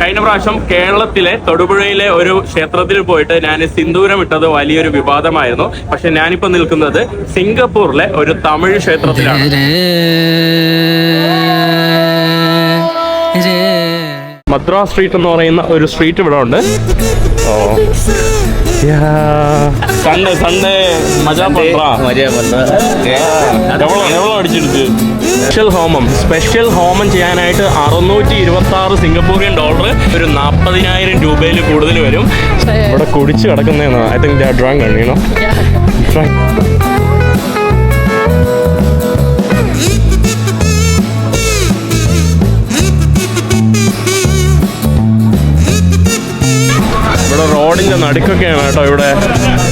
കഴിഞ്ഞ പ്രാവശ്യം കേരളത്തിലെ തൊടുപുഴയിലെ ഒരു ക്ഷേത്രത്തിൽ പോയിട്ട് ഞാൻ സിന്ദൂരം ഇട്ടത് വലിയൊരു വിവാദമായിരുന്നു. പക്ഷെ ഞാനിപ്പോ നിൽക്കുന്നത് സിംഗപ്പൂരിലെ ഒരു തമിഴ് ക്ഷേത്രത്തിലാണ്. മദ്രാസ് സ്ട്രീറ്റ് എന്ന് പറയുന്ന ഒരു സ്ട്രീറ്റ് ഇവിടെ ഉണ്ട്. ഓ. സൺഡേ സൺഡേ മജാ പண்றா മര്യാദ എവ്വളോ എവ്വളോ അടിച്ചെടുത്ത് സ്പെഷ്യൽ ഹോമം. സ്പെഷ്യൽ ഹോമം ചെയ്യാനായിട്ട് അറുന്നൂറ്റി ഇരുപത്തി ആറ് സിംഗപ്പൂരിയൻ ഡോളർ ഒരു നാൽപ്പതിനായിരം രൂപയിൽ കൂടുതൽ വരും. ഇവിടെ കുടിച്ച് കിടക്കുന്നതെന്നോ ഐ തിങ്ക് ഡ്രോയിങ് കണ്ണീണോ ഇവിടെ റോഡിന്റെ നടുക്കൊക്കെയാണ് കേട്ടോ ഇവിടെ.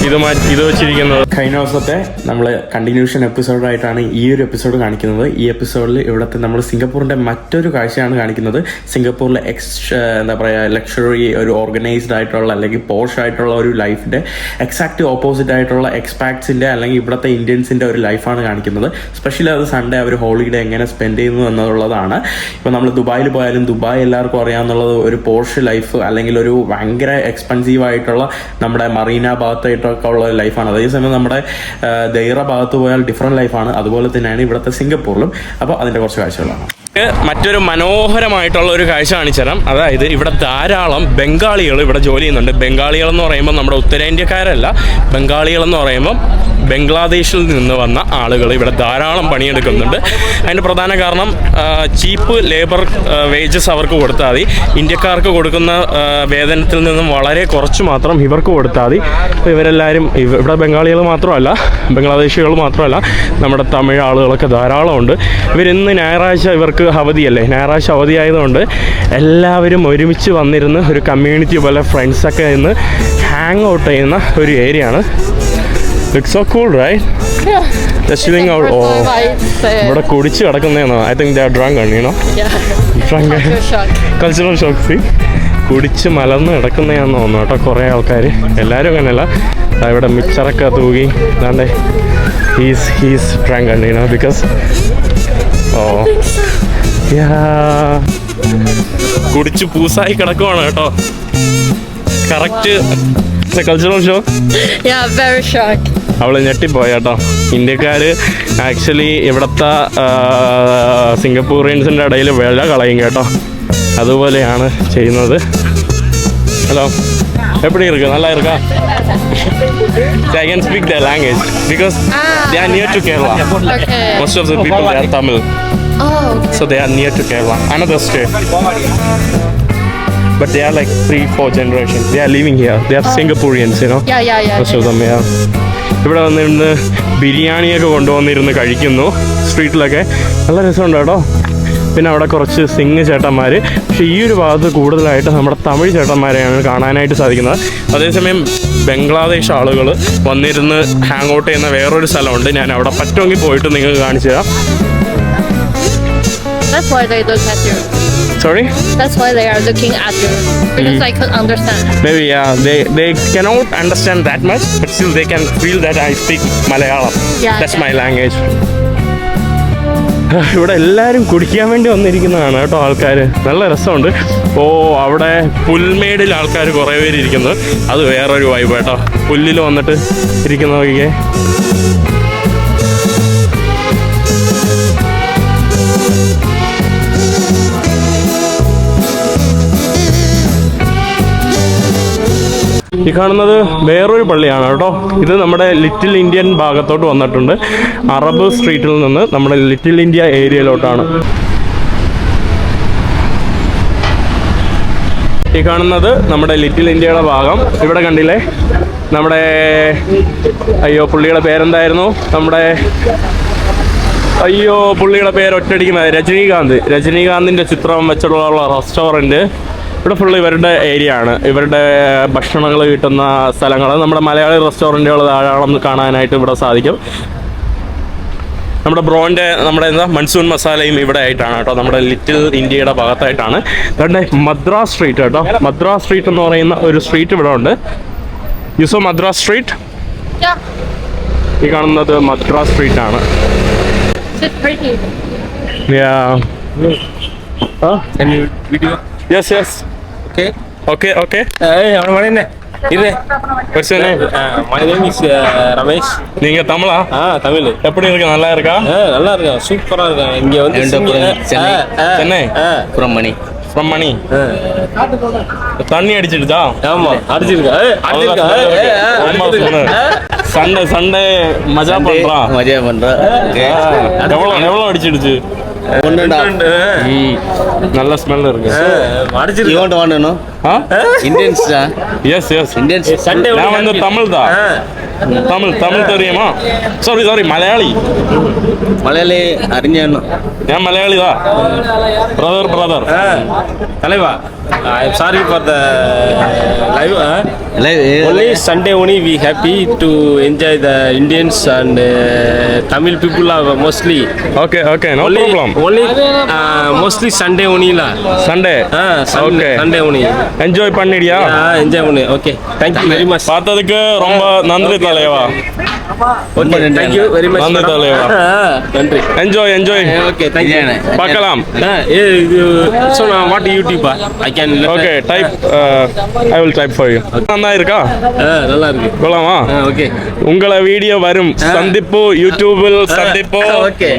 ഇത് മാറ്റി ഇത് വെച്ചിരിക്കുന്നത്. കഴിഞ്ഞ ദിവസത്തെ നമ്മൾ കണ്ടിന്യൂഷൻ എപ്പിസോഡായിട്ടാണ് ഈ ഒരു എപ്പിസോഡ് കാണിക്കുന്നത്. ഈ എപ്പിസോഡിൽ ഇവിടുത്തെ നമ്മൾ സിംഗപ്പൂരിന്റെ മറ്റൊരു കാഴ്ചയാണ് കാണിക്കുന്നത്. സിംഗപ്പൂരിലെ എക്സ് എന്താ പറയുക ലക്ഷറി ഒരു ഓർഗനൈസ്ഡ് ആയിട്ടുള്ള അല്ലെങ്കിൽ പോഷ് ആയിട്ടുള്ള ഒരു ലൈഫിന്റെ എക്സാക്ട് ഓപ്പോസിറ്റ് ആയിട്ടുള്ള എക്സ്പാക്ട്സിന്റെ അല്ലെങ്കിൽ ഇവിടുത്തെ ഇന്ത്യൻസിന്റെ ഒരു ലൈഫാണ് കാണിക്കുന്നത്. സ്പെഷ്യലി അത് സൺഡേ അവർ ഹോളിഡേ എങ്ങനെ സ്പെൻഡ് ചെയ്യുന്നു എന്നുള്ളതാണ്. ഇപ്പോൾ നമ്മൾ ദുബായിൽ പോയാലും ദുബായ് എല്ലാവർക്കും അറിയാമെന്നുള്ളത് ഒരു പോഷ് ലൈഫ് അല്ലെങ്കിൽ ഒരു ഭയങ്കര എക്സ്പെൻസീവ് ആയിട്ടുള്ള നമ്മുടെ മറീന ഭാഗത്തായിട്ടൊക്കെ ഉള്ള ലൈഫാണ്. അതേസമയം നമ്മുടെ ദൈറ ഭാഗത്ത് പോയാൽ ഡിഫറെന്റ് ലൈഫാണ് അതുപോലെ തന്നെയാണ് ഇവിടുത്തെ സിംഗപ്പൂരിലും. അപ്പോൾ അതിന്റെ കുറച്ച് കാഴ്ചകളാണ്. മറ്റൊരു മനോഹരമായിട്ടുള്ള ഒരു കാഴ്ച കാണിച്ചു തരാം. അതായത് ഇവിടെ ധാരാളം ബംഗാളികൾ ഇവിടെ ജോലി ചെയ്യുന്നുണ്ട്. ബംഗാളികൾ എന്ന് പറയുമ്പോൾ നമ്മുടെ ഉത്തരേന്ത്യക്കാരല്ല. ബംഗാളികൾ എന്ന് പറയുമ്പോൾ ബംഗ്ലാദേശിൽ നിന്ന് വന്ന ആളുകൾ ഇവിടെ ധാരാളം പണിയെടുക്കുന്നുണ്ട്. അതിന്റെ പ്രധാന കാരണം ചീപ്പ് ലേബർ വേജസ് അവർക്ക് കൊടുത്താൽ മതി. ഇന്ത്യക്കാർക്ക് കൊടുക്കുന്ന വേതനത്തിൽ നിന്നും വളരെ കുറച്ച് മാത്രം ഇവർക്ക് കൊടുത്താൽ മതി. ഇവരെല്ലാവരും ഇവിടെ ബംഗാളികൾ മാത്രമല്ല ബംഗ്ലാദേശികൾ മാത്രമല്ല നമ്മുടെ തമിഴ് ആളുകളൊക്കെ ധാരാളമുണ്ട്. ഇവരിന്ന് ഞായറാഴ്ച ഇവർക്ക് അവധിയല്ലേ? ഞായറാഴ്ച അവധി ആയതുകൊണ്ട് എല്ലാവരും ഒരുമിച്ച് വന്നിരുന്ന് ഒരു കമ്മ്യൂണിറ്റി പോലെ ഫ്രണ്ട്സൊക്കെ ഇന്ന് ഹാങ് ഔട്ട് ചെയ്യുന്ന ഒരു ഏരിയ ആണ്. സോ കൂൾ റൈറ്റ് ഇവിടെ കുടിച്ച് കിടക്കുന്നതെന്നോ I think the drunk. Drunk shock. Cultural shock കുടിച്ച് മലർന്ന് കിടക്കുന്നതാണെന്ന് തോന്നുന്നു കേട്ടോ കുറേ ആൾക്കാർ എല്ലാവരും അങ്ങനെയല്ല. ഇവിടെ മിച്ചറൊക്കെ തൂകി. അതാണ്ട് ഹീസ് ഹീസ് ഡ്രങ്ക് കണ്ടീനോ ബിക്കോസ് ഓ കുടിച്ച് പൂസായി കിടക്കുവാണ് കേട്ടോ. കറക്റ്റ് കൾച്ചറൽ ഷോ അവൾ ഞെട്ടിപ്പോയ കേട്ടോ. ഇന്ത്യക്കാര് ആക്ച്വലി ഇവിടത്തെ സിംഗപ്പൂറിയൻസിന്റെ ഇടയിൽ വെള്ള കളയും കേട്ടോ. അതുപോലെയാണ് ചെയ്യുന്നത്. ഹലോ எப்படி இருக்கு நல்லா இருக்கா I can speak the language because they near to Kerala Kerala of the people people Tamil are Okay. Oh, so they are near to Kerala. Another state. But they are like three, four generations. They are living here. They are oh. Singaporeans, you know. yeah, yeah, yeah. Most of them, yeah. ഇവിടെ വന്നിരുന്ന് ബിരിയാണിയൊക്കെ കൊണ്ടുവന്നിരുന്ന് കഴിക്കുന്നു സ്ട്രീറ്റിലൊക്കെ നല്ല രസമുണ്ട് കേട്ടോ പിന്നെ അവിടെ കുറച്ച് സിംഗ് ചേട്ടന്മാർ പക്ഷേ ഈ ഒരു ഭാഗത്ത് കൂടുതലായിട്ട് നമ്മുടെ തമിഴ് ചേട്ടന്മാരെയാണ് കാണാനായിട്ട് സാധിക്കുന്നത് അതേസമയം ബംഗ്ലാദേശ് ആളുകൾ വന്നിരുന്ന് ഹാങ് ഔട്ട് ചെയ്യുന്ന വേറൊരു സ്ഥലമുണ്ട് ഞാൻ അവിടെ പറ്റുമെങ്കിൽ പോയിട്ട് നിങ്ങൾക്ക് കാണിച്ചു തരാം That's why they look at you. Sorry? That's why they are looking at you. Because I could understand. Maybe yeah, they they cannot understand that much, but still they can feel that I speak Malayalam. Yeah, That's yeah. my language. ഇവിടെ എല്ലാവരും കുടിക്കാൻ വേണ്ടി വന്നിരിക്കുന്നതാണ് കേട്ടോ ആൾക്കാർ നല്ല രസമുണ്ട് ഓ അവിടെ പുൽമേടിൽ ആൾക്കാർ കുറേ പേര് ഇരിക്കുന്നത് അത് വേറൊരു വൈബ് കേട്ടോ പുല്ലിൽ വന്നിട്ട് ഇരിക്കുന്ന ഈ കാണുന്നത് വേറൊരു പള്ളിയാണ് കേട്ടോ. ഇത് നമ്മുടെ ലിറ്റിൽ ഇന്ത്യൻ ഭാഗത്തോട്ട് വന്നിട്ടുണ്ട്. അറബ് സ്ട്രീറ്റിൽ നിന്ന് നമ്മുടെ ലിറ്റിൽ ഇന്ത്യ ഏരിയയിലോട്ടാണ് ഈ കാണുന്നത് നമ്മുടെ ലിറ്റിൽ ഇന്ത്യയുടെ ഭാഗം. ഇവിടെ കണ്ടില്ലേ? നമ്മുടെ അയ്യോ പുള്ളിയുടെ പേരെന്തായിരുന്നു? നമ്മുടെ അയ്യോ പുള്ളിയുടെ പേര് ഒറ്റയടിക്കുന്നത് രജനീകാന്ത്. രജനീകാന്തിന്റെ ചിത്രം വെച്ചിട്ടുള്ള റെസ്റ്റോറന്റ് ഇവിടെ ഫുള്ള് ഇവരുടെ ഏരിയ ആണ്. ഇവരുടെ ഭക്ഷണങ്ങൾ കിട്ടുന്ന സ്ഥലങ്ങൾ. നമ്മുടെ മലയാളി റെസ്റ്റോറന്റുകൾ ധാരാളം കാണാനായിട്ട് ഇവിടെ സാധിക്കും. നമ്മുടെ ബ്രോന്റെ നമ്മുടെ എന്താ മൺസൂൺ മസാലയും ഇവിടെ ആയിട്ടാണ് കേട്ടോ. നമ്മുടെ ലിറ്റിൽ ഇന്ത്യയുടെ ഭാഗത്തായിട്ടാണ്. അതുകൊണ്ട് മദ്രാസ് സ്ട്രീറ്റ് കേട്ടോ. മദ്രാസ് സ്ട്രീറ്റ് എന്ന് പറയുന്ന ഒരു സ്ട്രീറ്റ് ഇവിടെ ഉണ്ട്. യുസോ മദ്രാസ് സ്ട്രീറ്റ്. ഈ കാണുന്നത് മദ്രാസ് സ്ട്രീറ്റ് ആണ്. Yeah yes Yeah. Okay okay okay ஏய் அவன மணி என்ன இரு மனிதன் இஸ் ரமேஷ் நீங்க தமிழா ஆ தமிழ் எப்படி இருக்கு நல்லா இருக்கா நல்லா இருக்கா சூப்பரா இருக்கா இங்க வந்து சென்னை சென்னை புறம் மணி ஃப்ரம் மணி தண்ணி அடிச்சிடுதா ஆமா அடிச்சிருக்கா அடிச்சிருக்கா சண்டை சண்டை மஜா பண்றான் மஜா பண்றான் எவ்வளவு எவ்வளவு அடிச்சிடுச்சு நல்ல ஸ்மெல் இருக்கு. அடிச்சு வாண்டணும் Indians yes yes Indians Sunday நான் வந்து தமிழ் தான். தமிழ் தமிழ் தெரியுமா? Sorry sorry Malayali. மலையாளி அறிஞன். ஏன் மலையாளி தான்? பிரதர் பிரதர் தலைவா. I am sorry for the live only Sunday only we happy to enjoy the Indians and Tamil people are mostly okay okay no problem only mostly Sunday ஒன்லில Sunday ah Sunday only enjoy பண்ணிடியா? Enjoy பண்ணு. Okay thank you very much பார்த்ததுக்கு ரொம்ப நன்றி தலைவா. Thank you very much நன்றி தலைவா. நன்றி. Enjoy enjoy okay thank you பார்க்கலாம். இது சோ நான் what யூடியூபா I can okay type I will type for you நல்லா இருக்கா? நல்லா இருக்கு. போலாமா ஓகே உங்கள வீடியோ வரும். சந்திப்பு யூடியூபில் சந்திப்பு. ஓகே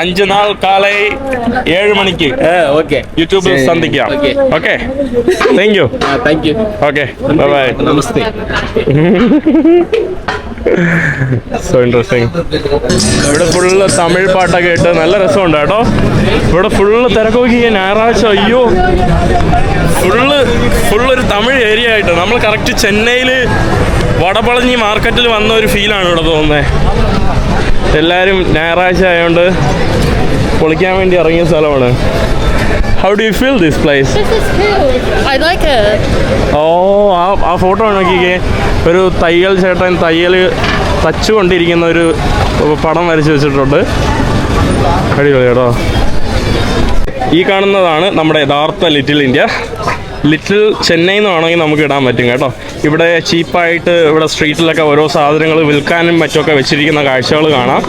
அஞ்சு நாள் காலை ஏழு மணிக்கு Ah, okay. யூடியூபில் சரி. சந்திக்கலாம் Okay. Okay thank you Ah, thank you. Okay bye namaste so interesting ഇവിടെ ഫുള്ള് തമിഴ് പാട്ടൊക്കെ ഇട്ട് നല്ല രസമുണ്ട് കേട്ടോ ഇവിടെ ഫുള്ള് തിരക്കോക്കി ഞായറാഴ്ച അയ്യോ ഫുള്ള് ഫുള്ള് ഒരു തമിഴ് ഏരിയ ആയിട്ട് നമ്മൾ കറക്റ്റ് ചെന്നൈയിൽ വടപളഞ്ഞി മാർക്കറ്റിൽ വന്ന ഒരു ഫീലാണ് ഇവിടെ തോന്നുന്നത് എല്ലാവരും ഞായറാഴ്ച ആയതുകൊണ്ട് പൊളിക്കാൻ വേണ്ടി ഇറങ്ങിയ സ്ഥലമാണ്. How do you feel this place This is cool. I like it. ഓ ആ ആ ഫോട്ടോ നോക്കിക്കേ. ഒരു തയ്യൽ ചേട്ടൻ തയ്യൽ തച്ചുകൊണ്ടിരിക്കുന്ന ഒരു പടം വരച്ച് വെച്ചിട്ടുണ്ട്. അടിപൊളി കേട്ടോ. ഈ കാണുന്നതാണ് നമ്മുടെ യഥാർത്ഥ ലിറ്റിൽ ഇന്ത്യ ലിറ്റിൽ ചെന്നൈ എന്ന് വേണമെങ്കിൽ നമുക്ക് ഇടാൻ പറ്റും കേട്ടോ. ഇവിടെ ചീപ്പായിട്ട് ഇവിടെ സ്ട്രീറ്റിലൊക്കെ ഓരോ സാധനങ്ങൾ വിൽക്കാനും മറ്റൊക്കെ വെച്ചിരിക്കുന്ന കാഴ്ചകൾ കാണാം.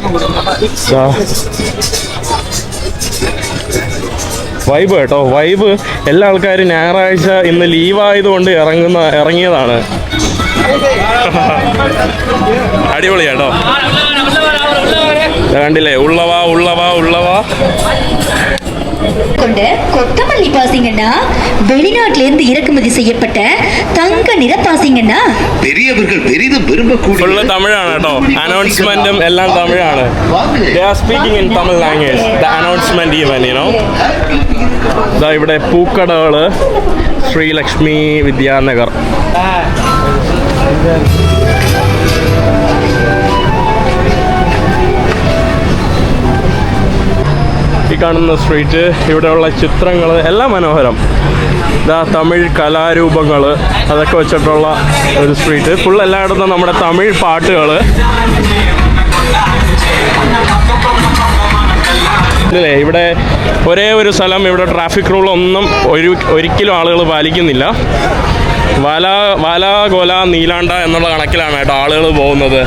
വൈബ് കേട്ടോ. വൈബ് എല്ലാ ആൾക്കാരും ഞായറാഴ്ച ഇന്ന് ലീവായതുകൊണ്ട് ഇറങ്ങുന്ന ഇറങ്ങിയതാണ്. അടിപൊളി കേട്ടോ. കണ്ടില്ലേ? ഉള്ളവാ ഉള്ളവാ ഉള്ളവാ. கொண்ட கொத்தமல்லி பாசிங்கன்னா வெளிநாட்டில இருந்து இறக்குமதி செய்யப்பட்ட தங்க நிற பாசிங்கன்னா பெரியவர்கள் பெரிதும் விரும்பக்கூடிய ഫുള്ള് തമിഴാണ് കേട്ടോ അനൗൺസ്മെന്റും എല്ലാം തമിഴാണ് they are speaking in Tamil language the announcement even you know ഇതാ ഇവിടെ പൂക്കടകള് ശ്രീലക്ഷ്മി വിദ്യാനഗർ കാണുന്ന സ്ട്രീറ്റ് ഇവിടെയുള്ള ചിത്രങ്ങൾ എല്ലാം മനോഹരം. ഇതാ തമിഴ് കലാരൂപങ്ങൾ അതൊക്കെ വെച്ചിട്ടുള്ള ഒരു സ്ട്രീറ്റ് ഫുൾ എല്ലായിടത്തും നമ്മുടെ തമിഴ് പാട്ടുകൾ അല്ലേ ഇവിടെ ഒരേ ഒരു സ്ഥലം ഇവിടെ ട്രാഫിക് റൂൾ ഒന്നും ഒരു ഒരിക്കലും ആളുകൾ പാലിക്കുന്നില്ല. വാല വാലാ ഗോല നീലാണ്ട എന്നുള്ള കണക്കിലാണ് കേട്ടോ ആളുകൾ പോകുന്നത്.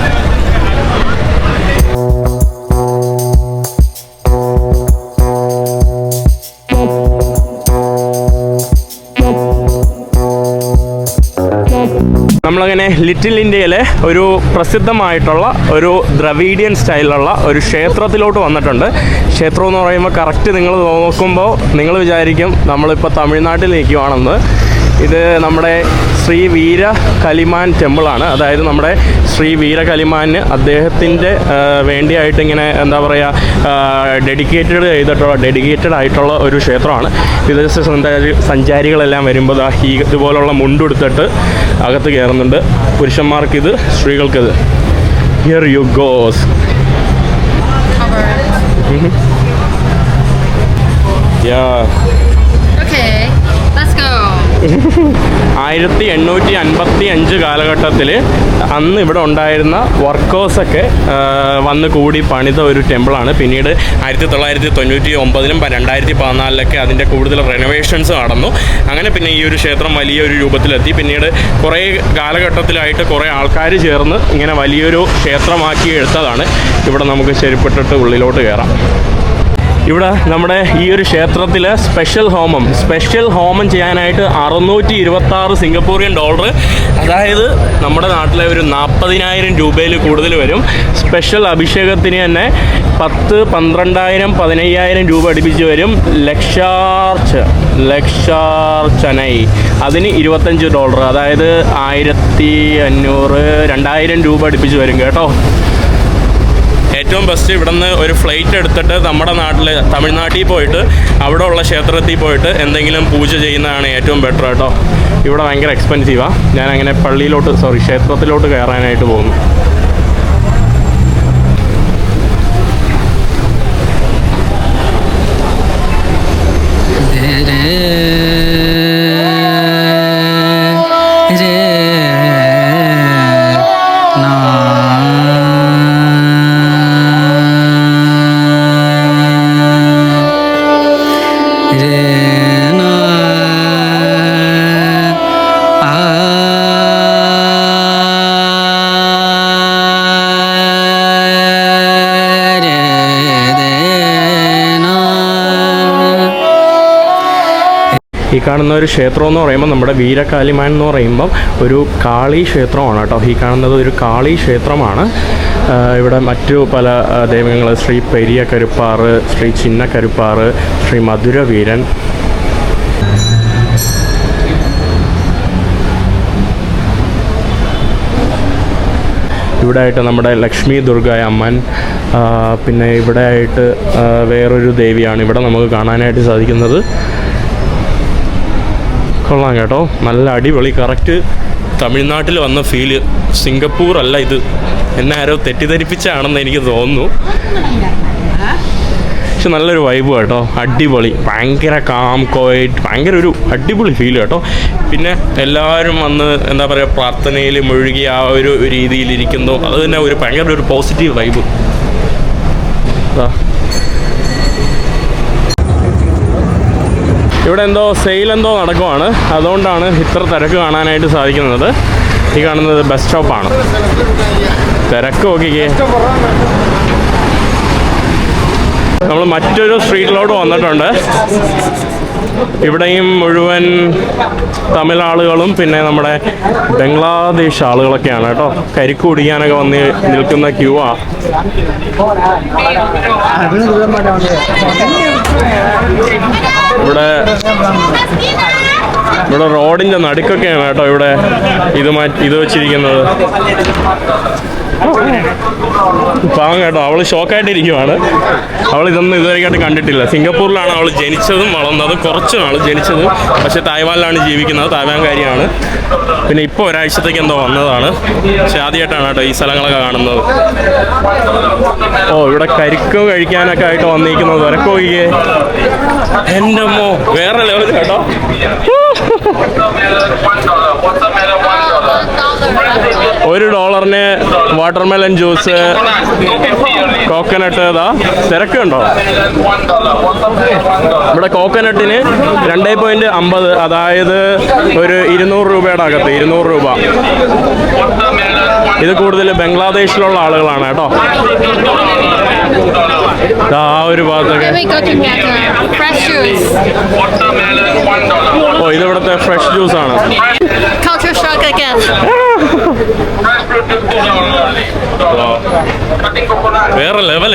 നമ്മളങ്ങനെ ലിറ്റിൽ ഇന്ത്യയിലെ ഒരു പ്രസിദ്ധമായിട്ടുള്ള ഒരു ദ്രവീഡിയൻ സ്റ്റൈലുള്ള ഒരു ക്ഷേത്രത്തിലോട്ട് വന്നിട്ടുണ്ട്. ക്ഷേത്രം എന്ന് പറയുമ്പോൾ കറക്റ്റ് നിങ്ങൾ നോക്കുമ്പോൾ നിങ്ങൾ വിചാരിക്കും നമ്മളിപ്പോൾ തമിഴ്നാട്ടിൽ നിൽക്കുവാണെന്ന്. ഇത് നമ്മുടെ ശ്രീ വീര കലിമാൻ ടെമ്പിളാണ് അതായത് നമ്മുടെ ശ്രീ വീര കലിമാന് അദ്ദേഹത്തിന്റെ വേണ്ടിയായിട്ട് ഇങ്ങനെ എന്താ പറയുക ഡെഡിക്കേറ്റഡ് ചെയ്തിട്ടുള്ള ഡെഡിക്കേറ്റഡ് ആയിട്ടുള്ള ഒരു ക്ഷേത്രമാണ്. വിദേശ സഞ്ചാരി സഞ്ചാരികളെല്ലാം വരുമ്പോൾ ഈ ഇതുപോലുള്ള മുണ്ടെടുത്തിട്ട് അകത്ത് കയറുന്നുണ്ട്. പുരുഷന്മാർക്കിത് സ്ത്രീകൾക്കിത്. Here you goes go. ആയിരത്തി എണ്ണൂറ്റി അൻപത്തി അഞ്ച് കാലഘട്ടത്തിൽ അന്ന് ഇവിടെ ഉണ്ടായിരുന്ന വർക്കേഴ്സൊക്കെ വന്ന് കൂടി പണിത ഒരു ടെമ്പിളാണ്. പിന്നീട് ആയിരത്തി തൊള്ളായിരത്തി തൊണ്ണൂറ്റി ഒമ്പതിലും രണ്ടായിരത്തി പതിനാലിലൊക്കെ അതിന്റെ കൂടുതൽ റെനോവേഷൻസ് നടന്നു. അങ്ങനെ പിന്നെ ഈ ഒരു ക്ഷേത്രം വലിയൊരു രൂപത്തിലെത്തി. പിന്നീട് കുറേ കാലഘട്ടത്തിലായിട്ട് കുറേ ആൾക്കാർ ചേർന്ന് ഇങ്ങനെ വലിയൊരു ക്ഷേത്രമാക്കി എടുത്തതാണ്. ഇവിടെ നമുക്ക് ചെരുപ്പിട്ടിട്ട് ഉള്ളിലോട്ട് കയറാം ഇവിടെ നമ്മുടെ ഈ ഒരു ക്ഷേത്രത്തിൽ സ്പെഷ്യൽ ഹോമം. സ്പെഷ്യൽ ഹോമം ചെയ്യാനായിട്ട് അറുന്നൂറ്റി ഇരുപത്തി ആറ് സിംഗപ്പൂറിയൻ ഡോളർ അതായത് നമ്മുടെ നാട്ടിലെ ഒരു നാൽപ്പതിനായിരം രൂപയിൽ കൂടുതൽ വരും. സ്പെഷ്യൽ അഭിഷേകത്തിന് തന്നെ പത്ത് പന്ത്രണ്ടായിരം പതിനയ്യായിരം രൂപ അടുപ്പിച്ച് വരും. ലക്ഷാർച്ച ലക്ഷാർച്ചനൈ. അതിന് ഇരുപത്തഞ്ച് ഡോളർ അതായത് ആയിരത്തി അഞ്ഞൂറ് രണ്ടായിരം രൂപ അടുപ്പിച്ച് വരും കേട്ടോ. ഏറ്റവും ബെസ്റ്റ് ഇവിടുന്ന് ഒരു ഫ്ലൈറ്റ് എടുത്തിട്ട് നമ്മുടെ നാട്ടിൽ തമിഴ്നാട്ടിൽ പോയിട്ട് അവിടെ ഉള്ള ക്ഷേത്രത്തിൽ പോയിട്ട് എന്തെങ്കിലും പൂജ ചെയ്യുന്നതാണ് ഏറ്റവും ബെറ്റർ കേട്ടോ ഇവിടെ ഭയങ്കര എക്സ്പെൻസീവാണ് ഞാൻ അങ്ങനെ പള്ളിയിലോട്ട് സോറി ക്ഷേത്രത്തിലോട്ട് കയറാനായിട്ട് പോകുന്നു. ഈ കാണുന്ന ഒരു ക്ഷേത്രം എന്ന് പറയുമ്പോൾ നമ്മുടെ വീരകാലിമാൻ എന്ന് പറയുമ്പം ഒരു കാളി ക്ഷേത്രമാണ് കേട്ടോ. ഈ കാണുന്നത് ഒരു കാളി ക്ഷേത്രമാണ്. ഇവിടെ മറ്റു പല ദൈവങ്ങൾ ശ്രീ പെരിയ കരുപ്പാറ് ശ്രീ ചിന്ന കരുപ്പാറ് ശ്രീ മധുരവീരൻ ഇവിടെ ആയിട്ട് നമ്മുടെ ലക്ഷ്മി ദുർഗ അമ്മൻ പിന്നെ ഇവിടെ ആയിട്ട് വേറൊരു ദേവിയാണ് ഇവിടെ നമുക്ക് കാണാനായിട്ട് സാധിക്കുന്നത്. കൊള്ളാം കേട്ടോ. നല്ല അടിപൊളി. കറക്റ്റ് തമിഴ്നാട്ടിൽ വന്ന ഫീൽ സിംഗപ്പൂർ അല്ല ഇത്. എന്നെ ആരോ തെറ്റിദ്ധരിപ്പിച്ചാണെന്ന് എനിക്ക് തോന്നുന്നു. പക്ഷെ നല്ലൊരു വൈബ് കേട്ടോ. അടിപൊളി. ഭയങ്കര കാം കോയിറ്റ് ഭയങ്കര ഒരു അടിപൊളി ഫീൽ കേട്ടോ. പിന്നെ എല്ലാവരും വന്ന് എന്താ പറയുക പ്രാർത്ഥനയിൽ മുഴുകി ആ ഒരു രീതിയിലിരിക്കുന്നു അത് തന്നെ ഒരു ഭയങ്കര ഒരു പോസിറ്റീവ് വൈബ് ഇവിടെ എന്തോ സെയിൽ എന്തോ നടക്കുവാണ്. അതുകൊണ്ടാണ് ഇത്ര തിരക്ക് കാണാനായിട്ട് സാധിക്കുന്നത്. ഈ കാണുന്നത് ബസ് സ്റ്റോപ്പാണ് തിരക്ക് നോക്കിക്കേ. നമ്മൾ മറ്റൊരു സ്ട്രീറ്റിലോട്ട് വന്നിട്ടുണ്ട്. ഇവിടെയും മുഴുവൻ തമിഴ് ആളുകളും പിന്നെ നമ്മുടെ ബംഗ്ലാദേശ് ആളുകളൊക്കെയാണ് കേട്ടോ. കരിക്ക് കുടിക്കാനൊക്കെ വന്ന് നിൽക്കുന്ന ക്യൂ ആ. ഇവിടെ ഇവിടെ റോഡിന്റെ നടുക്കൊക്കെയാണ് കേട്ടോ ഇവിടെ ഇത് മാറ്റി ഇത് വെച്ചിരിക്കുന്നത്. പാവം കേട്ടോ അവൾ ഷോക്കായിട്ടിരിക്കുവാണ്. അവൾ ഇതൊന്നും ഇതുവരെയായിട്ട് കണ്ടിട്ടില്ല. സിംഗപ്പൂരിലാണ് അവൾ ജനിച്ചതും വളർന്നതും കുറച്ച് നാൾ ജനിച്ചത് പക്ഷെ തായ്വാനിലാണ് ജീവിക്കുന്നത് തായ്വാൻകാരിയാണ്. പിന്നെ ഇപ്പോൾ ഒരാഴ്ചത്തേക്ക് എന്തോ വന്നതാണ്. പക്ഷെ ആദ്യമായിട്ടാണ് കേട്ടോ ഈ സ്ഥലങ്ങളൊക്കെ കാണുന്നത്. ഓ ഇവിടെ കരിക്കോ കഴിക്കാനൊക്കെ ആയിട്ട് വന്നിരിക്കുന്നത്. വിറക്കോയിക്കേ എന്റെ അമ്മോ വേറെ ലെവലിൽ കേട്ടോ. ഒരു ഡോളറിന് വാട്ടർമെലൻ ജ്യൂസ് കോക്കനട്ട് ഇതാ തിരക്കുണ്ടോ? ഇവിടെ കോക്കനട്ടിന് രണ്ടേ പോയിന്റ് അമ്പത് അതായത് ഒരു ഇരുന്നൂറ് രൂപയുടെ അകത്ത് ഇരുന്നൂറ് രൂപ. ഇത് കൂടുതൽ ബംഗ്ലാദേശിലുള്ള ആളുകളാണ് കേട്ടോ. ആ ഒരു ഭാഗത്തൊക്കെ. Uh. ഓ ഇത് ഇവിടുത്തെ ഫ്രഷ് ജ്യൂസ് ആണ് Shock again. വേറെ ലെവൽ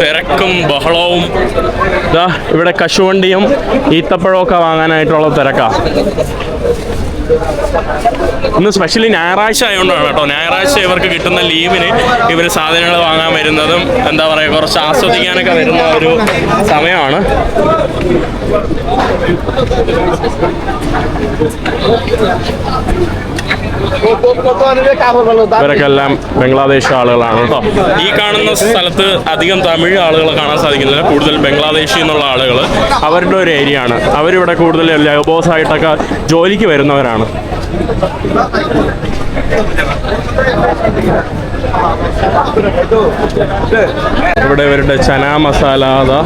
തിരക്കും ബഹളവും. ഇതാ ഇവിടെ കശുവണ്ടിയും ഈത്തപ്പഴമൊക്കെ വാങ്ങാനായിട്ടുള്ള തിരക്കാ. ഇന്ന് സ്പെഷ്യലി ഞായറാഴ്ച ആയതുകൊണ്ടാണ് കേട്ടോ ഞായറാഴ്ച ഇവർക്ക് കിട്ടുന്ന ലീവിന് ഇവർ സാധനങ്ങൾ വാങ്ങാൻ വരുന്നതും എന്താ പറയുക കുറച്ച് ആസ്വദിക്കാനൊക്കെ വരുന്ന ഒരു സമയമാണ്. ഇവരൊക്കെല്ലാം ബംഗ്ലാദേശ് ആളുകളാണ് കേട്ടോ. ഈ കാണുന്ന സ്ഥലത്ത് അധികം തമിഴ് ആളുകളെ കാണാൻ സാധിക്കുന്നില്ല. കൂടുതൽ ബംഗ്ലാദേശിൽ നിന്നുള്ള ആളുകൾ അവരുടെ ഒരു ഏരിയ ആണ്. അവരിവിടെ കൂടുതൽ ലേബേഴ്സ് ആയിട്ടൊക്കെ ജോലിക്ക് വരുന്നവരാണ്. ഇവിടെ ഇവരുടെ ചന മസാല അതാ.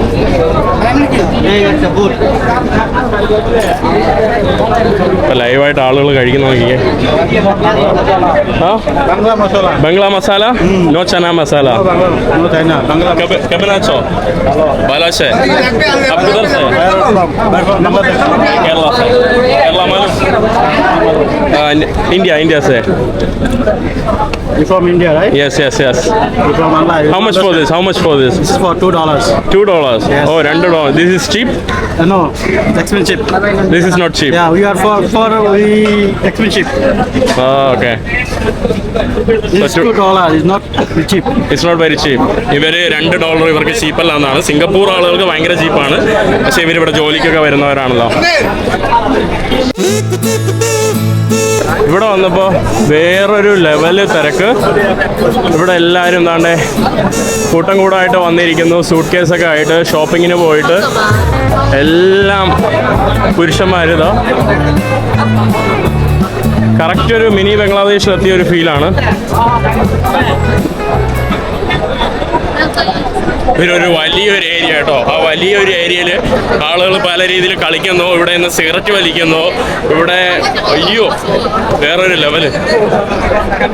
ലൈവായിട്ട് ആളുകൾ കഴിക്കുന്ന നോക്കിയേ. ബംഗ്ലാ മസാല? നോ ചന മസാല. കബനാച്ചോ ബാലാശേ? അബ്ദുദർ Kerala. Kerala India India say. You from India, right? Yes, yes, yes. You from Allah? You How much for this? How much for this? This is for two dollars. Two dollars. Yes. Oh, two dollars. This is cheap. Uh, no, it's expensive. This is not cheap. Yeah, we are for for we expensive. Oh, okay. This is two dollars. It's not cheap. It's not very cheap. ഇവർ രണ്ട് dollar ഇവർക്ക് ചീപ്പ് അല്ല എന്നാണ് Singapore ആളുകൾക്ക് ഭയങ്കര ചീപ്പാണ് പക്ഷെ ഇവർ ഇവിടെ ജോലിക്കൊക്കെ വരുന്നവരാണല്ലോ ഇവിടെ വന്നപ്പോൾ വേറൊരു ലെവൽ തിരക്ക്. ഇവിടെ എല്ലാവരും എന്താണ്ടേ കൂട്ടം കൂടായിട്ട് വന്നിരിക്കുന്നു സൂട്ട് കേസൊക്കെ ആയിട്ട് ഷോപ്പിങ്ങിന് പോയിട്ട്. എല്ലാം പുരുഷന്മാരുതോ കറക്റ്റ് ഒരു മിനി ബംഗ്ലാദേശിലെത്തിയ ഒരു ഫീലാണ് ഇതൊരു വലിയൊരു ഏരിയ കേട്ടോ ആ വലിയൊരു ഏരിയയിൽ ആളുകൾ പല രീതിയിൽ കളിക്കുന്നു. ഇവിടെ നിന്ന് സിഗരറ്റ് വലിക്കുന്നു. ഇവിടെ അയ്യോ വേറൊരു ലെവൽ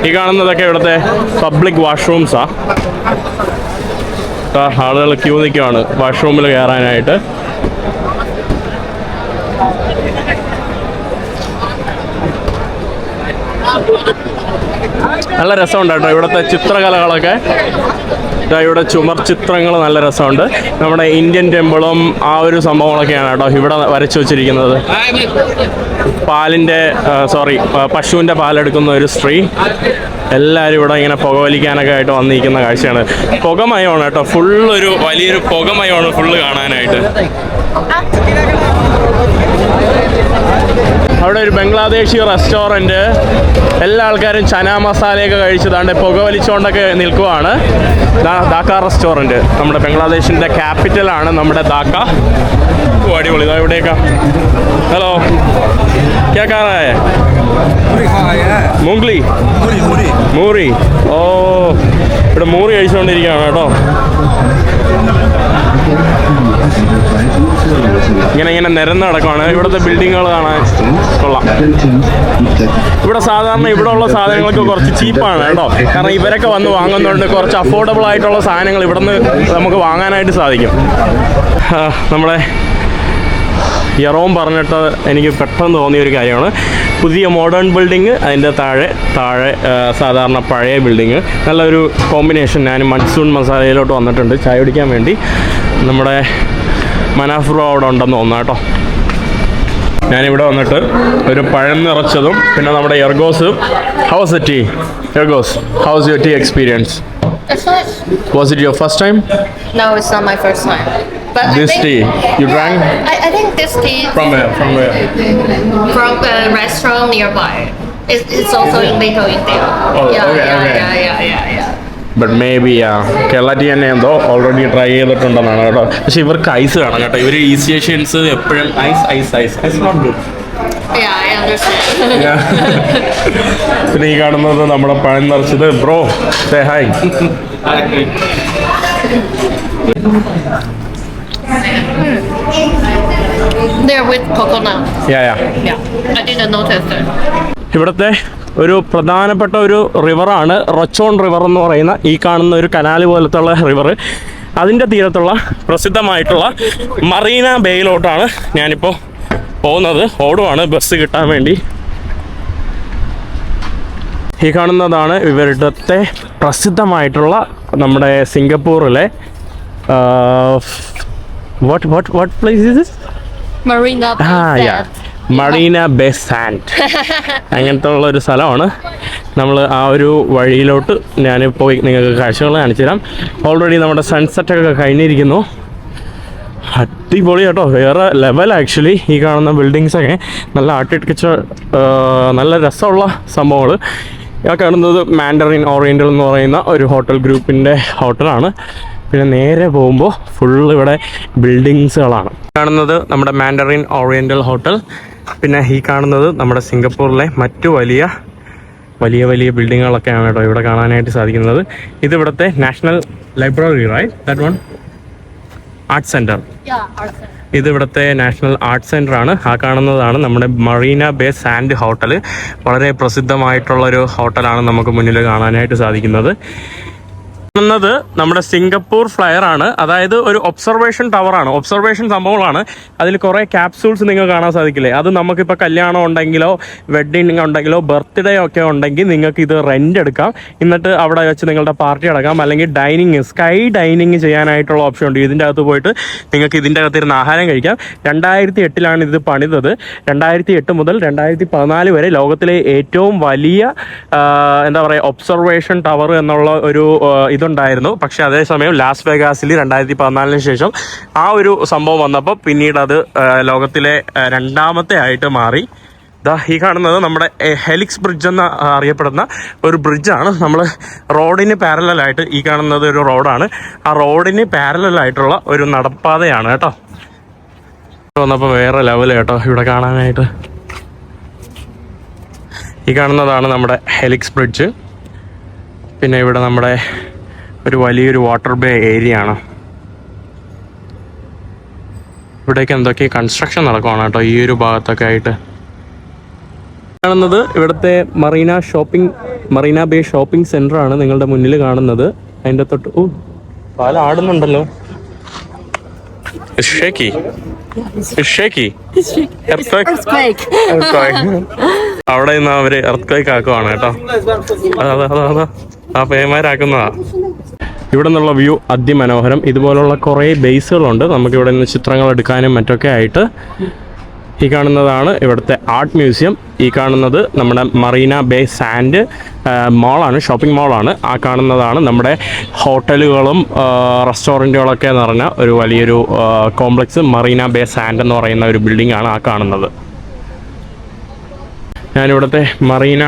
ഈ കാണുന്നതൊക്കെ ഇവിടുത്തെ പബ്ലിക് വാഷ്റൂംസാ ആളുകൾ ക്യൂ നിൽക്കുവാണ് വാഷ്റൂമിൽ കയറാനായിട്ട് നല്ല രസമുണ്ട് കേട്ടോ. ഇവിടുത്തെ ചിത്രകലകളൊക്കെ. ഇവിടെ ചുമർ ചിത്രങ്ങൾ നല്ല രസമുണ്ട്. നമ്മുടെ ഇന്ത്യൻ ടെമ്പിളും ആ ഒരു സംഭവങ്ങളൊക്കെയാണ് കേട്ടോ ഇവിടെ വരച്ചു വെച്ചിരിക്കുന്നത്. പാലിന്റെ സോറി പശുവിന്റെ പാലെടുക്കുന്ന ഒരു സ്ത്രീ. എല്ലാവരും ഇവിടെ ഇങ്ങനെ പുകവലിക്കാനൊക്കെ ആയിട്ട് വന്നിരിക്കുന്ന കാഴ്ചയാണ്. പുകമയമാണ് കേട്ടോ. ഫുള്ളൊരു വലിയൊരു പുകമയമാണ് ഫുള്ള് കാണാനായിട്ട്. അവിടെ ഒരു ബംഗ്ലാദേശി റെസ്റ്റോറന്റ് എല്ലാ ആൾക്കാരും ചന മസാലയൊക്കെ കഴിച്ചതാണ്ട് പുക വലിച്ചുകൊണ്ടൊക്കെ നിൽക്കുവാണ്. ധാക്ക റെസ്റ്റോറന്റ് നമ്മുടെ ബംഗ്ലാദേശിന്റെ ക്യാപിറ്റലാണ് നമ്മുടെ ധാക്ക. അടിപൊളി. ഇതാ ഇവിടെയൊക്കെ. ഹലോ കേൾക്കാറായ? മുംഗ്ലി. മൂറി. ഓ ഇവിടെ മൂറി കഴിച്ചുകൊണ്ടിരിക്കുകയാണ് കേട്ടോ. ഇങ്ങനെ ഇങ്ങനെ നിരന്ന് കിടക്കുവാണ്. ഇവിടുത്തെ ബിൽഡിങ്ങുകൾ കാണാൻ കൊള്ളാം. ഇവിടെ സാധാരണ ഇവിടെ ഉള്ള സാധനങ്ങളൊക്കെ കുറച്ച് ചീപ്പാണ് കേട്ടോ. കാരണം ഇവരൊക്കെ വന്ന് വാങ്ങുന്നതുകൊണ്ട് കുറച്ച് അഫോർഡബിൾ ആയിട്ടുള്ള സാധനങ്ങൾ ഇവിടെ നിന്ന് നമുക്ക് വാങ്ങാനായിട്ട് സാധിക്കും. നമ്മുടെ യറോം പറഞ്ഞിട്ട് എനിക്ക് പെട്ടെന്ന് തോന്നിയ ഒരു കാര്യമാണ്. പുതിയ മോഡേൺ ബിൽഡിങ് അതിന്റെ താഴെ താഴെ സാധാരണ പഴയ ബിൽഡിങ് നല്ലൊരു കോമ്പിനേഷൻ ഞാൻ മൺസൂൺ മസാലയിലോട്ട് വന്നിട്ടുണ്ട്. ചായ കുടിക്കാൻ വേണ്ടി. നമ്മുടെ മനാഫ്രോ അവിടെ ഉണ്ടെന്ന് തോന്നുന്നു കേട്ടോ. ഞാനിവിടെ വന്നിട്ട് ഒരു പഴം നിറച്ചതും പിന്നെ നമ്മുടെ എർഗോസ്. House a tea എർഗോസ് how's your tea experience. Was it your first time No, it's not my first time. But This think, tea, you drank? I, I think this tea from where? from where? from a restaurant nearby. It's, it's also in Little India. Oh, yeah, okay, yeah, okay. yeah, yeah, yeah, yeah. But maybe a Kerala tea തന്നെ എന്തോ already try ചെയ്തിട്ടുണ്ടെന്നാണ് കേട്ടോ പക്ഷെ ഇവർക്ക് ice വേണം കേട്ടോ ഇവർ east Asians എപ്പോഴും ice ice ice ice not good Yeah, I understand. പിന്നെ ഈ കാണുന്നത് നമ്മുടെ പഴം നിറച്ചത് bro say hi They're with coconut. Yeah, yeah. Yeah, I didn't notice that. ഇവിടുത്തെ ഒരു പ്രധാനപ്പെട്ട ഒരു റിവറാണ് റൊച്ചോൺ റിവർ എന്ന് പറയുന്ന ഈ കാണുന്ന ഒരു കനാല് പോലത്തെ ഉള്ള റിവർ അതിന്റെ തീരത്തുള്ള പ്രസിദ്ധമായിട്ടുള്ള മറീന ബേയിലോട്ടാണ് ഞാനിപ്പോൾ പോകുന്നത് ഓടുവാണ് ബസ് കിട്ടാൻ വേണ്ടി ഈ കാണുന്നതാണ് ഇവരുടെ പ്രസിദ്ധമായിട്ടുള്ള നമ്മുടെ സിംഗപ്പൂറിലെ what what what place is Sands. Marina Bay sand അങ്ങനത്തെ ഉള്ള ഒരു സ്ഥലമാണ്. നമ്മൾ ആ ഒരു വഴിയിലോട്ട് ഞാൻ പോയി നിങ്ങൾക്ക് കാഴ്ചകൾ കാണിച്ചു തരാം. ഓൾറെഡി നമ്മുടെ സൺസെറ്റ് ഒക്കെ കഴിഞ്ഞിരിക്കുന്നു. അടിപൊളി കേട്ടോ വേറെ ലെവൽ ആക്ച്വലി ഈ കാണുന്ന ബിൽഡിങ്സൊക്കെ നല്ല ആർട്ടിടെക്ചർ നല്ല രസമുള്ള സംഭവങ്ങൾ ആ കാണുന്നത് മാൻഡറിൻ ഓറിയന്റൽ എന്ന് പറയുന്ന ഒരു ഹോട്ടൽ ഗ്രൂപ്പിന്റെ ഹോട്ടലാണ് പിന്നെ നേരെ പോകുമ്പോൾ ഫുൾ ഇവിടെ ബിൽഡിങ്സുകളാണ് കാണുന്നത് നമ്മുടെ മാൻഡറിൻ ഓറിയന്റൽ ഹോട്ടൽ പിന്നെ ഈ കാണുന്നത് നമ്മുടെ സിംഗപ്പൂരിലെ മറ്റു വലിയ വലിയ വലിയ ബിൽഡിങ്ങുകളൊക്കെയാണ് കേട്ടോ ഇവിടെ കാണാനായിട്ട് സാധിക്കുന്നത്. ഇത് ഇവിടുത്തെ national library right that one art centre. ഇത് ഇവിടുത്തെ നാഷണൽ ആർട്ട് സെന്റർ ആണ്. ആ കാണുന്നതാണ് നമ്മുടെ മറീന ബേ സാൻഡ് ഹോട്ടൽ വളരെ പ്രസിദ്ധമായിട്ടുള്ളൊരു ഹോട്ടലാണ് നമുക്ക് മുന്നിൽ കാണാനായിട്ട് സാധിക്കുന്നത്. കാണുന്നത് നമ്മുടെ സിംഗപ്പൂർ ഫ്ലയർ ആണ്. അതായത് ഒരു ഒബ്സർവേഷൻ ടവർ ആണ്. ഒബ്സർവേഷൻ സംഭവങ്ങളാണ്. അതിൽ കുറേ ക്യാപ്സൂൾസ് നിങ്ങൾക്ക് കാണാൻ സാധിക്കില്ലേ? അത് നമുക്കിപ്പോൾ കല്യാണം ഉണ്ടെങ്കിലോ വെഡ്ഡിങ് ഉണ്ടെങ്കിലോ ബർത്ത്ഡേ ഒക്കെ ഉണ്ടെങ്കിൽ നിങ്ങൾക്ക് ഇത് റെന്റ് എടുക്കാം. എന്നിട്ട് അവിടെ വെച്ച് നിങ്ങളുടെ പാർട്ടി അടക്കാം അല്ലെങ്കിൽ ഡൈനിങ് സ്കൈ ഡൈനിങ് ചെയ്യാനായിട്ടുള്ള ഓപ്ഷൻ ഉണ്ട്. ഇതിന്റെ അകത്ത് പോയിട്ട് നിങ്ങൾക്ക് ഇതിന്റെ അകത്തിരുന്ന് ആഹാരം കഴിക്കാം. രണ്ടായിരത്തി എട്ടിലാണ് ഇത് പണിതത്. രണ്ടായിരത്തി എട്ട് മുതൽ രണ്ടായിരത്തി പതിനാല് വരെ ലോകത്തിലെ ഏറ്റവും വലിയ എന്താ പറയുക ഒബ്സർവേഷൻ ടവർ എന്നുള്ള ഒരു ആ, ഇതുണ്ടായിരുന്നു. പക്ഷെ അതേസമയം ലാസ് വെഗാസിൽ രണ്ടായിരത്തി പതിനാലിന് ശേഷം ആ ഒരു സംഭവം വന്നപ്പോൾ പിന്നീട് അത് ലോകത്തിലെ രണ്ടാമത്തെ ആയിട്ട് മാറി. ദാ ഈ കാണുന്നത് നമ്മുടെ ഹെലിക്സ് ബ്രിഡ്ജ് എന്ന് അറിയപ്പെടുന്ന ഒരു ബ്രിഡ്ജാണ്. നമ്മൾ റോഡിന് പാരലായിട്ട് ഈ കാണുന്നത് ഒരു റോഡാണ്. ആ റോഡിന് പാരലായിട്ടുള്ള ഒരു നടപ്പാതയാണ് കേട്ടോ. വന്നപ്പോൾ വേറെ ലെവൽ കേട്ടോ ഇവിടെ കാണാനായിട്ട്. ഈ കാണുന്നതാണ് നമ്മുടെ ഹെലിക്സ് ബ്രിഡ്ജ്. പിന്നെ ഇവിടെ നമ്മുടെ ഒരു വലിയൊരു വാട്ടർ ബേ ഏരിയ ആണ്. ഇവിടേക്ക് എന്തൊക്കെ കൺസ്ട്രക്ഷൻ നടക്കുവാണ് കേട്ടോ ഈ ഒരു ഭാഗത്തൊക്കെ ആയിട്ട്. കാണുന്നത് ഇവിടുത്തെ Marina shopping Marina Bay shopping centre ആണ് നിങ്ങളുടെ മുന്നിൽ കാണുന്നത്. അതിന്റെ തൊട്ട് ഓ പാല ആടുന്നുണ്ടല്ലോ. ഷേക്കി ഷേക്കി അവിടെ നിന്ന് അവർ എർത്ത് ആക്കുവാണ് കേട്ടോ. അതാ അതാ അതാ അതാ. ആ പേമാരാക്കുന്നതാ. ഇവിടെ നിന്നുള്ള വ്യൂ അതിമനോഹരം. ഇതുപോലുള്ള കുറേ ബേസുകളുണ്ട്. നമുക്ക് ഇവിടെ നിന്ന് ചിത്രങ്ങൾ എടുക്കാനും മറ്റൊക്കെ ആയിട്ട്. ഈ കാണുന്നതാണ് ഇവിടുത്തെ ആർട്ട് മ്യൂസിയം. ഈ കാണുന്നത് നമ്മുടെ മറീന ബേ സാൻഡ് മോളാണ് ഷോപ്പിംഗ് മോളാണ്. ആ കാണുന്നതാണ് നമ്മുടെ ഹോട്ടലുകളും റെസ്റ്റോറന്റുകളൊക്കെ നിറഞ്ഞ ഒരു വലിയൊരു കോംപ്ലക്സ് മറീന ബേ സാൻഡ് എന്ന് പറയുന്ന ഒരു ബിൽഡിംഗ് ആണ് ആ കാണുന്നത്. ഞാനിവിടുത്തെ മറീന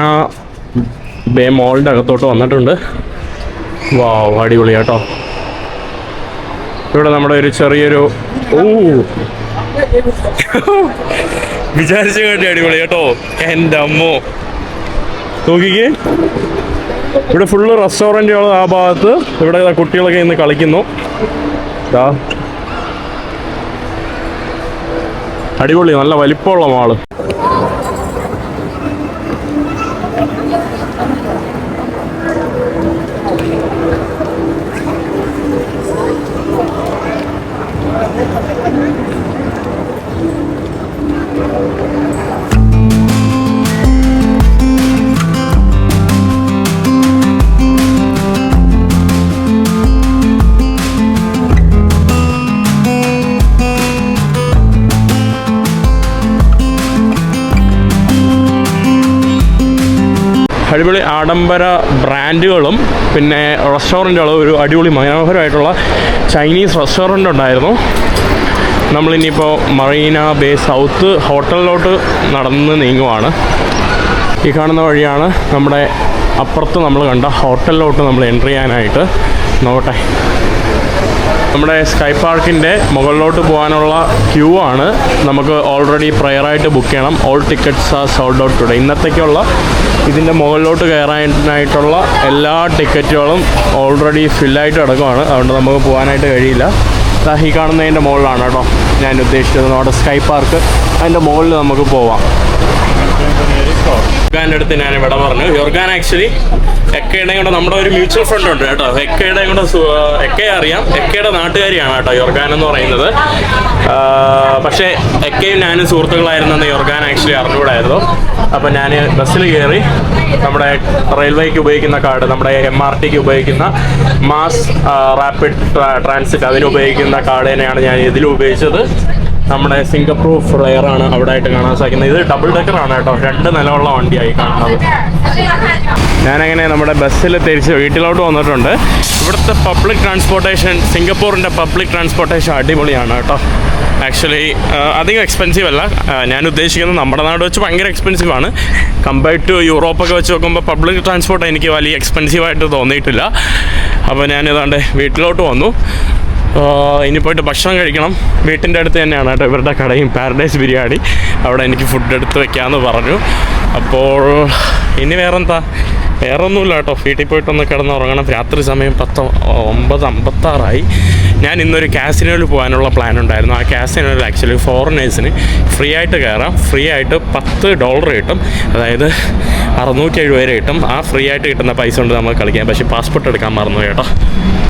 ബേ മോളിന്റെ അകത്തോട്ട് വന്നിട്ടുണ്ട്. വാ അടിപൊളി കേട്ടോ ഇവിടെ നമ്മുടെ ഒരു ചെറിയൊരു ഓ വിചാരിച്ചു കേട്ടി അടിപൊളി കേട്ടോ. എന്റെ അമ്മോ. നോക്കിക്കേ. ഇവിടെ ഫുള്ള് റെസ്റ്റോറന്റുകൾ ആ ഭാഗത്ത്. ഇവിടെ കുട്ടികളൊക്കെ ഇന്ന് കളിക്കുന്നു. അടിപൊളി നല്ല വലിപ്പമുള്ള മാൾ. അടിപൊളി ആഡംബര ബ്രാൻഡുകളും പിന്നെ റെസ്റ്റോറന്റുകളും ഒരു അടിപൊളി മനോഹരമായിട്ടുള്ള ചൈനീസ് റെസ്റ്റോറന്റ് ഉണ്ടായിരുന്നു. നമ്മളിനിയിപ്പോൾ മറീന ബേ സൗത്ത് ഹോട്ടലിലോട്ട് നടന്ന് നീങ്ങുവാണ്. ഈ കാണുന്ന വഴിയാണ് നമ്മുടെ അപ്പുറത്ത് നമ്മൾ കണ്ട ഹോട്ടലിലോട്ട് നമ്മൾ എൻട്രി ചെയ്യാനായിട്ട്. നോക്കട്ടെ. നമ്മുടെ സ്കൈ പാർക്കിന്റെ മുകളിലോട്ട് പോകാനുള്ള ക്യൂ ആണ്. നമുക്ക് ഓൾറെഡി പ്രയറായിട്ട് ബുക്ക് ചെയ്യണം. All tickets are sold out today ഇന്നത്തേക്കുള്ള ഇതിന്റെ മുകളിലോട്ട് കയറാനായിട്ടുള്ള എല്ലാ ടിക്കറ്റുകളും ഓൾറെഡി ഫില്ലായിട്ട് കിടക്കുവാണ്. അതുകൊണ്ട് നമുക്ക് പോകാനായിട്ട് കഴിയില്ല. ഈ കാണുന്നതിന്റെ മുകളിലാണ് കേട്ടോ ഞാൻ ഉദ്ദേശിച്ചത്. നമ്മുടെ സ്കൈ പാർക്ക് അതിന്റെ മുകളിൽ നമുക്ക് പോവാം. യോർഗാന്റെ അടുത്ത് ഞാൻ ഇവിടെ പറഞ്ഞു. യോർഗാൻ ആക്ച്വലി എക്കയുടെ കൂടെ നമ്മുടെ ഒരു മ്യൂച്വൽ ഫണ്ട് ഉണ്ട് കേട്ടോ. എക്കയുടെ കൂടെ എക്കെ അറിയാം. എക്കയുടെ നാട്ടുകാരിയാണ് കേട്ടോ യോർഗാൻ എന്ന് പറയുന്നത്. പക്ഷേ എക്കയും ഞാനും സുഹൃത്തുക്കളായിരുന്നെന്ന് യോർഗാൻ ആക്ച്വലി അറിഞ്ഞുകൂടായിരുന്നു. അപ്പം ഞാൻ ബസ്സിൽ കയറി നമ്മുടെ റെയിൽവേക്ക് ഉപയോഗിക്കുന്ന കാർഡ് നമ്മുടെ എം ആർ ടിക്ക് ഉപയോഗിക്കുന്ന മാസ് റാപ്പിഡ് ട്രാൻസിറ്റ് അതിന് ഉപയോഗിക്കുന്ന കാർഡ് തന്നെയാണ് ഞാൻ ഇതിൽ ഉപയോഗിച്ചത്. നമ്മുടെ സിംഗപ്പൂർ ഫ്ലെയർ ആണ് അവിടെ ആയിട്ട് കാണാൻ സാധിക്കുന്നത്. ഇത് ഡബിൾ ഡെക്കർ ആണ് കേട്ടോ. രണ്ട് നിലമുള്ള വണ്ടിയായി കാണുന്നത്. ഞാനങ്ങനെ നമ്മുടെ ബസ്സിൽ തിരിച്ച് വീട്ടിലോട്ട് വന്നിട്ടുണ്ട്. ഇവിടുത്തെ പബ്ലിക് ട്രാൻസ്പോർട്ടേഷൻ സിംഗപ്പൂരിന്റെ പബ്ലിക് ട്രാൻസ്പോർട്ടേഷൻ അടിപൊളിയാണ് കേട്ടോ. ആക്ച്വലി അധികം എക്സ്പെൻസീവ് അല്ല. ഞാൻ ഉദ്ദേശിക്കുന്നത് നമ്മുടെ നാട് വെച്ച് ഭയങ്കര എക്സ്പെൻസീവ് ആണ്. കമ്പയർഡ് ടു യൂറോപ്പൊക്കെ വെച്ച് നോക്കുമ്പോൾ പബ്ലിക് ട്രാൻസ്പോർട്ട് എനിക്ക് വലിയ എക്സ്പെൻസീവ് ആയിട്ട് തോന്നിയിട്ടില്ല. അപ്പോൾ ഞാൻ ഏതാണ്ട് വീട്ടിലോട്ട് വന്നു. ഇനി പോയിട്ട് ഭക്ഷണം കഴിക്കണം. വീട്ടിന്റെ അടുത്ത് തന്നെയാണ് കേട്ടോ ഇവരുടെ കടയും. പാരഡൈസ് ബിരിയാണി അവിടെ എനിക്ക് ഫുഡ് എടുത്ത് വെക്കാമെന്ന് പറഞ്ഞു. അപ്പോൾ ഇനി വേറെന്താ? വേറെ ഒന്നുമില്ല കേട്ടോ. വീട്ടിൽ പോയിട്ടൊന്ന് കിടന്ന് ഉറങ്ങണം. രാത്രി സമയം പത്ത് ഒമ്പത് അമ്പത്താറായി. ഞാൻ ഇന്നൊരു കാസിനോയിൽ പോകാനുള്ള പ്ലാൻ ഉണ്ടായിരുന്നു. ആ കാസിനോയിൽ ആക്ച്വലി ഫോറിനേഴ്സിന് ഫ്രീ ആയിട്ട് കയറാം. ഫ്രീ ആയിട്ട് പത്ത് ഡോളർ കിട്ടും. അതായത് അറുന്നൂറ്റി എഴുപത് കിട്ടും. ആ ഫ്രീ ആയിട്ട് കിട്ടുന്ന പൈസ കൊണ്ട് നമുക്ക് കളിക്കാം. പക്ഷേ പാസ്പോർട്ട് എടുക്കാൻ മറന്നു കേട്ടോ.